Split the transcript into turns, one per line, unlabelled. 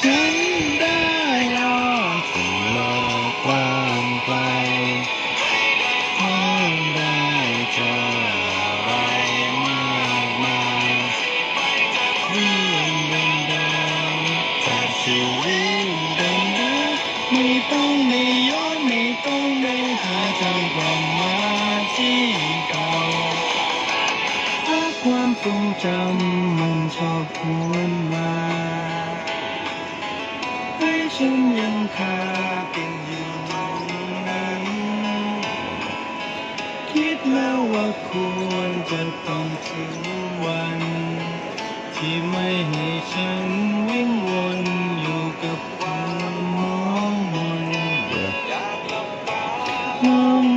ฉันได้รอถึงโลกกว้างได้เจออะไรมามายเรื่องเดิมๆแต่ชีวิตเดิมๆไม่ต้องได้ย้อนไม่ต้องได้หาทางความาที่เก่าถ้าความทรงจำมันชอบควรมา ฉันยังพากันอยู่ตรงนั้น คิดแล้วว่าควรจะต้องถึงวัน ที่ไม่ให้ฉันวิ่งวนอยู่กับความมองมนมอง